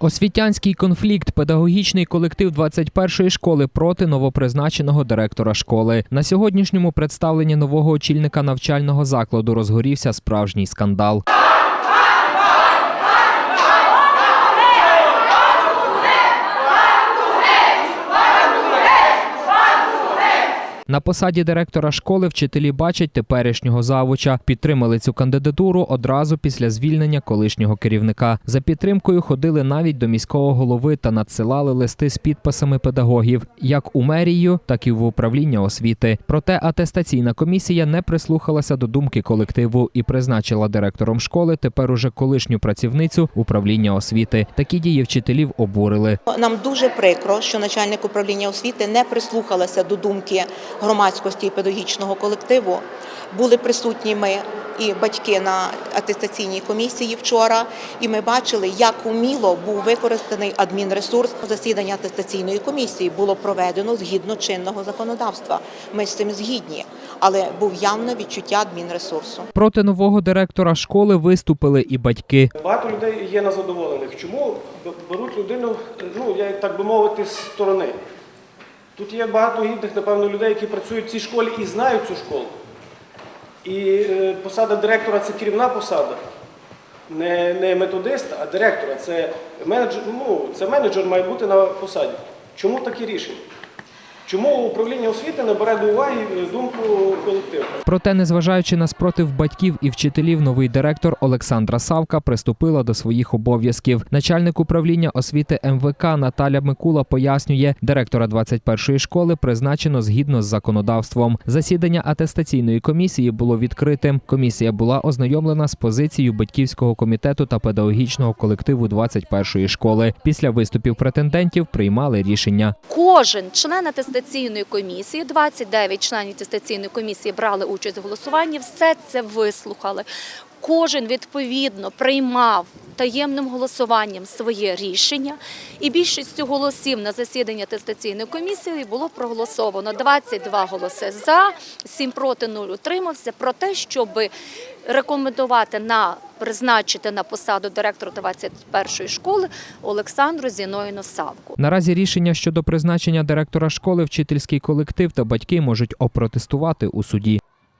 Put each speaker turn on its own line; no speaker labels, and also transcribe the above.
Освітянський конфлікт, педагогічний колектив 21-ї школи проти новопризначеного директора школи. На сьогоднішньому представленні нового очільника навчального закладу розгорівся справжній скандал. На посаді директора школи вчителі бачать теперішнього завуча. Підтримали цю кандидатуру одразу після звільнення колишнього керівника. За підтримкою ходили навіть до міського голови та надсилали листи з підписами педагогів, як у мерію, так і в управління освіти. Проте атестаційна комісія не прислухалася до думки колективу і призначила директором школи тепер уже колишню працівницю управління освіти. Такі дії вчителів обурили.
Нам дуже прикро, що начальник управління освіти не прислухалася до думки громадськості і педагогічного колективу. Були присутні ми і батьки на атестаційній комісії вчора, і ми бачили, як уміло був використаний адмінресурс. Засідання атестаційної комісії було проведено згідно чинного законодавства. Ми з цим згідні, але був явне відчуття адмінресурсу.
Проти нового директора школи виступили і батьки.
Багато людей є незадоволених. Чому беруть людину, ну я так би мовити, з сторони? Тут є багато гідних, напевно, людей, які працюють в цій школі і знають цю школу. І е, посада директора це керівна посада. Не, не методиста, а директора. Це менеджер, ну, це менеджер має бути на посаді. Чому такі рішення? Чому управління освіти не бере до уваги е, думку колективу?
Проте, незважаючи на спротив батьків і вчителів, новий директор Олександра Савка приступила до своїх обов'язків. Начальник управління освіти МВК Наталя Микула пояснює, директора 21-ї школи призначено згідно з законодавством. Засідання атестаційної комісії було відкритим. Комісія була ознайомлена з позицією батьківського комітету та педагогічного колективу 21-ї школи. Після виступів претендентів приймали рішення.
Кожен член атестаційної комісії, 29 членів атестаційної комісії брали участь в голосуванні, все це вислухали. Кожен відповідно приймав таємним голосуванням своє рішення, і більшістю голосів на засіданні атестаційної комісії було проголосовано 22 голоси за, 7 проти 0 утримався про те, щоб рекомендувати на призначити на посаду директора 21-ї школи Олександру Зіновіну Савку.
Наразі рішення щодо призначення директора школи вчительський колектив та батьки можуть опротестувати у суді.